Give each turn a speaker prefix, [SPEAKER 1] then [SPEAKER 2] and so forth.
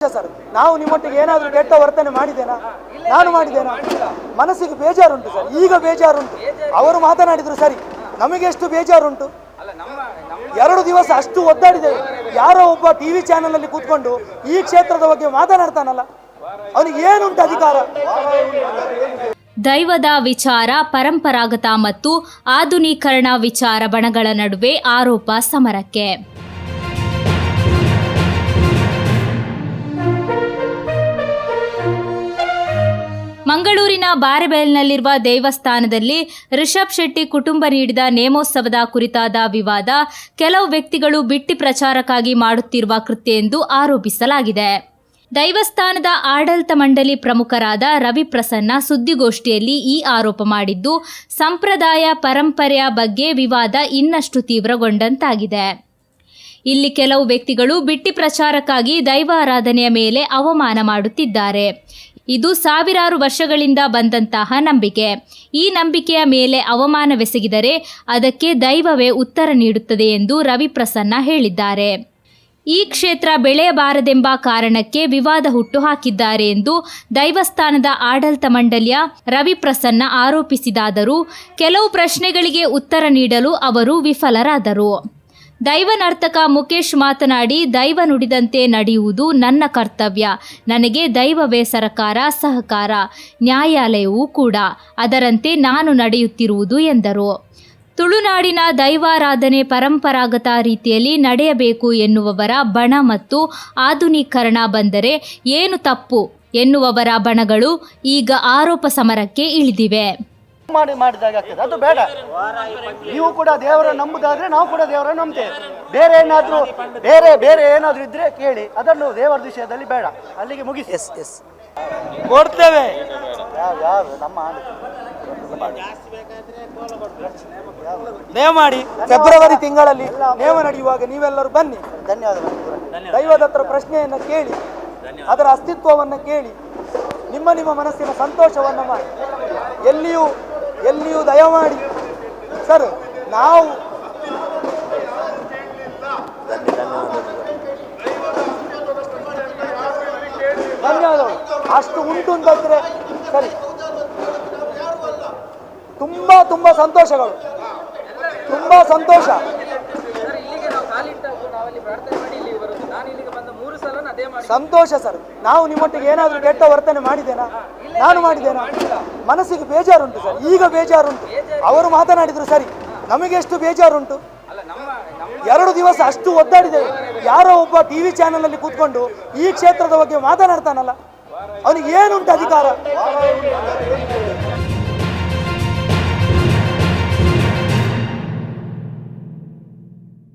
[SPEAKER 1] Sir. ನಾವು ನಿಮ್ಮೊಟ್ಟಿಗೆ ಏನಾದರೂ ಕೆಟ್ಟ ವರ್ತನೆ ಮಾಡಿದ್ದೇನಾ? ನಾನು ಮಾಡಿದ್ದೇನಾ? ಮನಸ್ಸಿಗೆ ಬೇಜಾರುಂಟು ಸರ್. ಈಗ ಬೇಜಾರುಂಟು. ಅವರು ಮಾತನಾಡಿದ್ರು ಸರಿ. ನಮಗೆ ಎಷ್ಟು ಬೇಜಾರುಂಟು? ಎರಡು ದಿವಸ ಅಷ್ಟು ಒದ್ದಾಡಿದ್ದೇವೆ ಯಾರೋ ಒಬ್ಬ ಟಿವಿ ಚಾನೆಲ್ ಅಲ್ಲಿ ಕೂತ್ಕೊಂಡು ಈ ಕ್ಷೇತ್ರದ ಬಗ್ಗೆ ಮಾತನಾಡ್ತಾನಲ್ಲ. ಅವನಿಗೆ ಏನುಂಟು ಅಧಿಕಾರ?
[SPEAKER 2] ದೈವದ ವಿಚಾರ ಪರಂಪರಾಗತ ಮತ್ತು ಆಧುನೀಕರಣ ವಿಚಾರ ಬಣಗಳ ನಡುವೆ ಆರೋಪ ಸಮರಕ್ಕೆ. ಮಂಗಳೂರಿನ ಬಾರೆಬೈಲ್ನಲ್ಲಿರುವ ದೇವಸ್ಥಾನದಲ್ಲಿ ರಿಷಬ್ ಶೆಟ್ಟಿ ಕುಟುಂಬ ನೀಡಿದ ನೇಮೋತ್ಸವದ ಕುರಿತಾದ ವಿವಾದ ಕೆಲವು ವ್ಯಕ್ತಿಗಳು ಬಿಟ್ಟಿ ಪ್ರಚಾರಕ್ಕಾಗಿ ಮಾಡುತ್ತಿರುವ ಕೃತ್ಯ ಎಂದು ಆರೋಪಿಸಲಾಗಿದೆ. ದೈವಸ್ಥಾನದ ಆಡಳಿತ ಮಂಡಳಿ ಪ್ರಮುಖರಾದ ರವಿ ಪ್ರಸನ್ನ ಸುದ್ದಿಗೋಷ್ಠಿಯಲ್ಲಿ ಈ ಆರೋಪ ಮಾಡಿದ್ದು, ಸಂಪ್ರದಾಯ ಪರಂಪರೆಯ ಬಗ್ಗೆ ವಿವಾದ ಇನ್ನಷ್ಟು ತೀವ್ರಗೊಂಡಂತಾಗಿದೆ. ಇಲ್ಲಿ ಕೆಲವು ವ್ಯಕ್ತಿಗಳು ಬಿಟ್ಟಿ ಪ್ರಚಾರಕ್ಕಾಗಿ ದೈವ ಆರಾಧನೆಯ ಮೇಲೆ ಅವಮಾನ ಮಾಡುತ್ತಿದ್ದಾರೆ. ಇದು ಸಾವಿರಾರು ವರ್ಷಗಳಿಂದ ಬಂದಂತಹ ನಂಬಿಕೆ. ಈ ನಂಬಿಕೆಯ ಮೇಲೆ ಅವಮಾನವೆಸಗಿದರೆ ಅದಕ್ಕೆ ದೈವವೇ ಉತ್ತರ ನೀಡುತ್ತದೆ ಎಂದು ರವಿ ಪ್ರಸನ್ನ ಹೇಳಿದ್ದಾರೆ. ಈ ಕ್ಷೇತ್ರ ಬೆಳೆಯಬಾರದೆಂಬ ಕಾರಣಕ್ಕೆ ವಿವಾದ ಹುಟ್ಟು ಹಾಕಿದ್ದಾರೆ ಎಂದು ದೈವಸ್ಥಾನದ ಆಡಳಿತ ಮಂಡಳಿಯ ರವಿ ಪ್ರಸನ್ನ ಆರೋಪಿಸಿದಾದರೂ ಕೆಲವು ಪ್ರಶ್ನೆಗಳಿಗೆ ಉತ್ತರ ನೀಡಲು ಅವರು ವಿಫಲರಾದರು. ದೈವ ಮುಕೇಶ್ ಮುಖೇಶ್ ಮಾತನಾಡಿ, ದೈವ ನುಡಿದಂತೆ ನಡೆಯುವುದು ನನ್ನ ಕರ್ತವ್ಯ. ನನಗೆ ದೈವವೇ ಸರಕಾರ, ಸಹಕಾರ. ನ್ಯಾಯಾಲಯವೂ ಕೂಡ ಅದರಂತೆ ನಾನು ನಡೆಯುತ್ತಿರುವುದು ಎಂದರು. ತುಳುನಾಡಿನ ದೈವಾರಾಧನೆ ಪರಂಪರಾಗತ ರೀತಿಯಲ್ಲಿ ನಡೆಯಬೇಕು ಎನ್ನುವವರ ಬಣ ಮತ್ತು ಆಧುನೀಕರಣ ಬಂದರೆ ಏನು ತಪ್ಪು ಎನ್ನುವವರ ಬಣಗಳು ಈಗ ಆರೋಪ ಸಮರಕ್ಕೆ ಇಳಿದಿವೆ.
[SPEAKER 3] ಮಾಡಿ ಮಾಡಿದಾಗ ಆಗ್ತದೆ. ಅದು ಬೇಡ. ನೀವು ಕೂಡ ದೇವರ ನಂಬುದಾದ್ರೆ ನಾವು ಕೂಡ ದೇವರ ನಂಬ್ತೇವೆ. ಬೇರೆ ಏನಾದ್ರೂ ಬೇರೆ ಬೇರೆ ಏನಾದ್ರೂ ಇದ್ರೆ ಕೇಳಿ. ಅದನ್ನು ದೇವರ ವಿಷಯದಲ್ಲಿ ಬೇಡ. ಅಲ್ಲಿಗೆ ಮುಗಿಸಿ. ಎಸ್ ಎಸ್
[SPEAKER 1] ಕೊಡ್ತೇವೆ.
[SPEAKER 3] ಯಾವ ಯಾರು? ನಮ್ಮ.
[SPEAKER 1] ನೇಮ ಮಾಡಿ ಫೆಬ್ರವರಿ ತಿಂಗಳಲ್ಲಿ ನೇಮ ನಡೆಯುವಾಗ ನೀವೆಲ್ಲರೂ ಬನ್ನಿ.
[SPEAKER 3] ಧನ್ಯವಾದಗಳು.
[SPEAKER 1] ದೈವದ ಹತ್ರ ಪ್ರಶ್ನೆಯನ್ನ ಕೇಳಿ ಅದರ ಅಸ್ತಿತ್ವವನ್ನು ಕೇಳಿ ನಿಮ್ಮ ನಿಮ್ಮ ಮನಸ್ಸಿನ ಸಂತೋಷವನ್ನು ಮಾಡಿ. ಎಲ್ಲಿಯೂ ಎಲ್ಲಿಯೂ ದಯಮಾಡಿ. ಸರ್ ನಾವು ಧನ್ಯವಾದಗಳು. ಅಷ್ಟು ಉಂಟು ಅಂತಂದ್ರೆ ಸರಿ. ತುಂಬಾ ತುಂಬಾ ಸಂತೋಷಗಳು. ತುಂಬಾ ಸಂತೋಷ. ಸಂತೋಷ ಸರ್. ನಾವು ನಿಮ್ಮೊಟ್ಟಿಗೆ ಏನಾದರೂ ಕೆಟ್ಟ ವರ್ತನೆ ಮಾಡಿದ್ದೇನಾ? ನಾನು ಮಾಡಿದ್ದೇನಾ? ಮನಸ್ಸಿಗೆ ಬೇಜಾರುಂಟು ಸರ್. ಈಗ ಬೇಜಾರುಂಟು. ಅವರು ಮಾತನಾಡಿದ್ರು ಸರಿ. ನಮಗೆ ಎಷ್ಟು ಬೇಜಾರುಂಟು? ಎರಡು ದಿವಸ ಅಷ್ಟು ಒದ್ದಾಡಿದ್ದೇವೆ. ಯಾರೋ ಒಬ್ಬ ಟಿವಿ ಚಾನೆಲ್ ಅಲ್ಲಿ ಕೂತ್ಕೊಂಡು ಈ ಕ್ಷೇತ್ರದ ಬಗ್ಗೆ ಮಾತನಾಡ್ತಾನಲ್ಲ. ಅವನಿಗೆ ಏನುಂಟು ಅಧಿಕಾರ?